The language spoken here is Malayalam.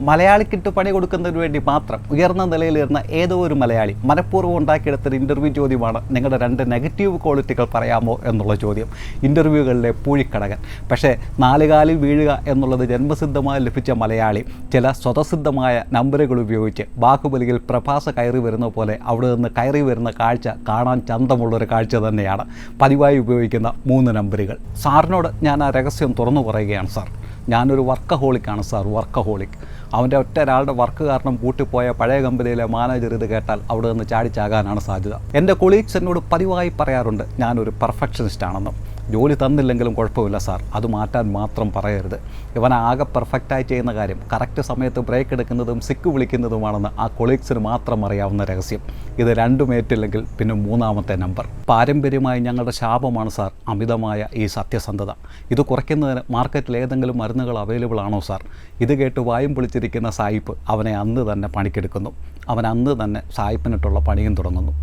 മലയാളിക്കിട്ട് പണി കൊടുക്കുന്നതിന് വേണ്ടി മാത്രം ഉയർന്ന നിലയിലിരുന്ന ഏതോ ഒരു മലയാളി മനഃപൂർവം ഉണ്ടാക്കിയെടുത്തൊരു ഇന്റർവ്യൂ ചോദ്യമാണ് നിങ്ങളുടെ രണ്ട് നെഗറ്റീവ് ക്വാളിറ്റികൾ പറയാമോ എന്നുള്ള ചോദ്യം. ഇന്റർവ്യൂകളിലെ പൂഴിക്കടകൻ. പക്ഷേ നാലുകാലിൽ വീഴുക എന്നുള്ളത് ജന്മസിദ്ധമായി ലഭിച്ച മലയാളി ചില സ്വതസിദ്ധമായ നമ്പറുകൾ ഉപയോഗിച്ച് ബാഹുബലിയിൽ പ്രഭാസ കയറി വരുന്ന പോലെ അവിടെ നിന്ന് കയറി വരുന്ന കാഴ്ച കാണാൻ ചന്തമുള്ളൊരു കാഴ്ച തന്നെയാണ്. പതിവായി ഉപയോഗിക്കുന്ന മൂന്ന് നമ്പറുകൾ. സാറിനോട് ഞാൻ ആ രഹസ്യം തുറന്നു പറയുകയാണ് സാർ. ഞാനൊരു വർക്കഹോളിക്കാണ് സാർ വർക്കഹോളിക്. അവന്റെ ഒറ്റ ഒരാളുടെ വർക്ക് കാരണം കൂട്ടിപ്പോയ പഴയ കമ്പനിയിലെ മാനേജർ ഇത് കേട്ടാൽ അവിടെ നിന്ന് ചാടിച്ചാകാനാണ് സാധ്യത. എന്റെ കൊളീഗ്സ് എന്നോട് പതിവായി പറയാറുണ്ട് ഞാനൊരു പെർഫെക്ഷനിസ്റ്റ് ആണെന്നും ജോലി തന്നില്ലെങ്കിലും കുഴപ്പമില്ല സാർ. അത് മാറ്റാൻ മാത്രം പറയരുത്. ഇവൻ ആകെ പെർഫെക്റ്റായി ചെയ്യുന്ന കാര്യം കറക്റ്റ് സമയത്ത് ബ്രേക്ക് എടുക്കുന്നതും സിക്ക് വിളിക്കുന്നതുമാണെന്ന് ആ കൊളീഗ്സിന് മാത്രം അറിയാവുന്ന രഹസ്യം. ഇത് രണ്ടും ഏറ്റില്ലെങ്കിൽ പിന്നെ മൂന്നാമത്തെ നമ്പർ പാരമ്പര്യമായി ഞങ്ങളുടെ ശാപമാണ് സാർ അമിതമായ ഈ സത്യസന്ധത. ഇത് കുറയ്ക്കുന്നതിന് മാർക്കറ്റിൽ ഏതെങ്കിലും മരുന്നുകൾ അവൈലബിൾ ആണോ സാർ? ഇത് കേട്ട് വായും പൊളിച്ചിരിക്കുന്ന സായിപ്പ് അവനെ അന്ന് തന്നെ പണിക്കെടുക്കുന്നു. അവൻ അന്ന് തന്നെ സായിപ്പിനിട്ടുള്ള പണിയും തുടങ്ങുന്നു.